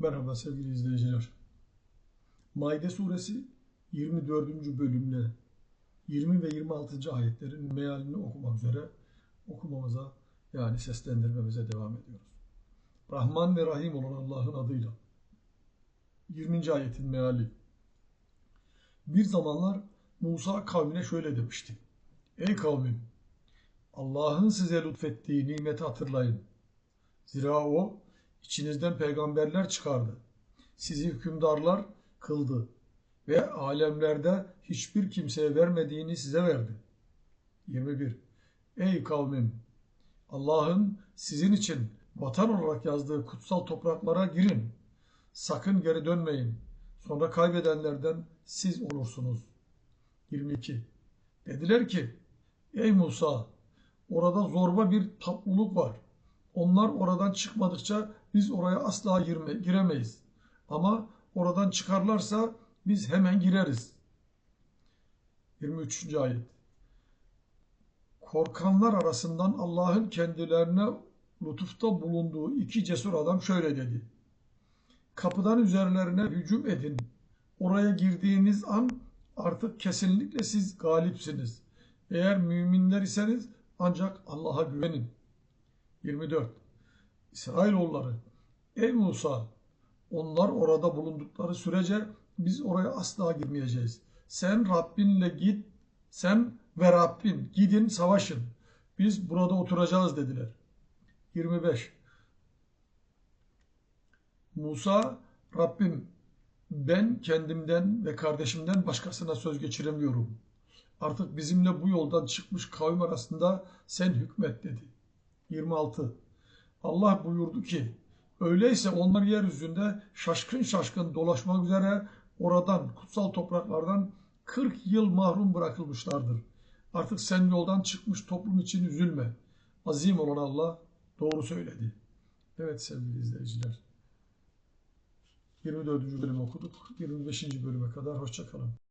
Merhaba sevgili izleyiciler. Maide suresi 24. bölümle 20 ve 26. ayetlerin mealini okumak üzere okumamıza yani seslendirmemize devam ediyoruz. Rahman ve Rahim olan Allah'ın adıyla. 20. ayetin meali. Bir zamanlar Musa kavmine şöyle demişti. Ey kavmim! Allah'ın size lütfettiği nimeti hatırlayın. Zira o içinizden peygamberler çıkardı. Sizi hükümdarlar kıldı ve alemlerde hiçbir kimseye vermediğini size verdi. 21. Ey kavmim! Allah'ın sizin için vatan olarak yazdığı kutsal topraklara girin. Sakın geri dönmeyin. Sonra kaybedenlerden siz olursunuz. 22. Dediler ki, Ey Musa! Orada zorba bir tatluluk var. Onlar oradan çıkmadıkça biz oraya asla girme, giremeyiz. Ama oradan çıkarlarsa biz hemen gireriz. 23. ayet. Korkanlar arasından Allah'ın kendilerine lütufta bulunduğu iki cesur adam şöyle dedi. Kapıdan üzerlerine hücum edin. Oraya girdiğiniz an artık kesinlikle siz galipsiniz. Eğer müminler iseniz ancak Allah'a güvenin. 24. İsrailoğulları, ey Musa, onlar orada bulundukları sürece biz oraya asla girmeyeceğiz. Sen Rabbinle git, sen ve Rabbin gidin savaşın. Biz burada oturacağız dediler. 25. Musa, Rabbim ben kendimden ve kardeşimden başkasına söz geçiremiyorum. Artık bizimle bu yoldan çıkmış kavim arasında sen hükmet dedi. 26. Allah buyurdu ki, öyleyse onlar yeryüzünde şaşkın şaşkın dolaşmak üzere oradan, kutsal topraklardan 40 yıl mahrum bırakılmışlardır. Artık sen yoldan çıkmış toplum için üzülme. Azim olan Allah doğru söyledi. Evet sevgili izleyiciler. 24. bölümü okuduk. 25. bölüme kadar hoşçakalın.